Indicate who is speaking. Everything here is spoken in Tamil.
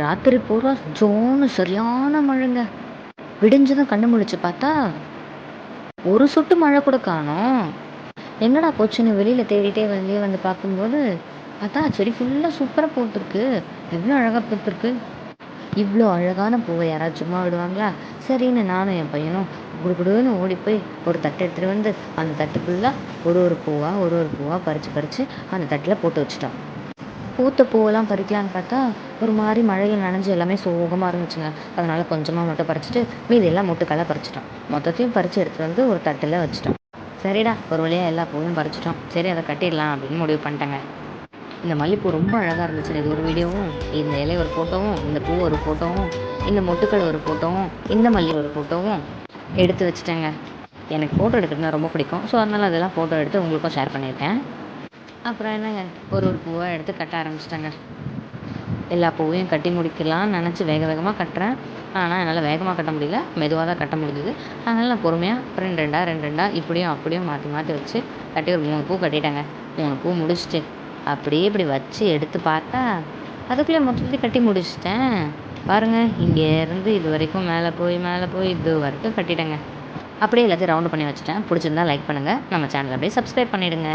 Speaker 1: ராத்திரி பூரா ஜோன்னு சரியான மழைங்க. விடிஞ்சதும் கண்ணு முழிச்சு பார்த்தா ஒரு சொட்டு மழை கூட காணும். எங்கடா போச்சுன்னு வெளியில் தேடிட்டே வெளியே வந்து பார்க்கும்போது பார்த்தா செடி ஃபுல்லாக சூப்பராக போட்டிருக்கு எவ்வளோ அழகாக பூத்திருக்கு. இவ்வளோ அழகான பூவை யாராவது சும்மா விடுவாங்களா? சரின்னு நானும் என் பையனும் குடுகுடுன்னு ஓடி போய் ஒரு தட்டு எடுத்துகிட்டு வந்து அந்த தட்டு ஃபுல்லாக ஒரு ஒரு பூவாக ஒரு ஒரு பூவாக பறித்து பறித்து அந்த தட்டில் போட்டு வச்சிட்டோம். பூத்த பூவெல்லாம் பறிக்கலான்னு பார்த்தா ஒரு மாதிரி மழையில் நனைஞ்சி எல்லாமே சோகமாக இருந்துச்சுங்க. அதனால் கொஞ்சமாக மட்டும் பறிச்சுட்டு மீதி எல்லாம் மொட்டுக்கெல்லாம் பறிச்சிட்டோம். மொத்தத்தையும் பறித்து எடுத்துகிட்டு வந்து ஒரு தட்டில் வச்சிட்டோம். சரிடா ஒரு வழியாக எல்லா பூவையும் பறிச்சிட்டோம். சரி அதை கட்டிடலாம் அப்படின்னு முடிவு பண்ணிட்டேங்க. இந்த மல்லிப்பூ ரொம்ப அழகாக இருந்துச்சு இது ஒரு வீடியோவும் இந்த இலை ஒரு ஃபோட்டோவும் இந்த பூ ஒரு ஃபோட்டோவும் இந்த மொட்டுக்கள் ஒரு ஃபோட்டோவும் இந்த மல்லி ஒரு ஃபோட்டோவும் எடுத்து வச்சுட்டேங்க. எனக்கு ஃபோட்டோ எடுக்கிறதுனா ரொம்ப பிடிக்கும். ஸோ அதனால் அதெல்லாம் ஃபோட்டோ எடுத்து உங்களுக்கும் ஷேர் பண்ணியிருக்கேன். அப்புறம் என்னங்க? ஒரு ஒரு பூவாக எடுத்து கட்ட ஆரம்பிச்சிட்டேங்க. எல்லா பூவையும் கட்டி முடிக்கலாம்னு நினச்சி வேக வேகமாக கட்டுறேன். ஆனால் என்னால் வேகமாக கட்ட முடியல. மெதுவாக தான் கட்ட முடிஞ்சுது. அதனால் நான் பொறுமையாக ரெண்டு ரெண்டாக ரெண்டு ரெண்டாக இப்படியும் அப்படியும் மாற்றி மாற்றி வச்சு கட்டி ஒரு மூணு பூ கட்டிட்டேங்க. மூணு பூ முடிச்சுட்டு அப்படியே இப்படி வச்சு எடுத்து பார்த்தா அதுக்குள்ளே மொத்தத்தையும் கட்டி முடிச்சிட்டேன். பாருங்கள் இங்கேருந்து இது வரைக்கும் மேலே போய் மேலே போய் இது வரைக்கும் கட்டிட்டேங்க. அப்படியே எல்லாத்தையும் ரவுண்டு பண்ணி வச்சுட்டேன். பிடிச்சிருந்தா லைக் பண்ணுங்கள் நம்ம சேனலை அப்படியே சப்ஸ்கிரைப் பண்ணிவிடுங்க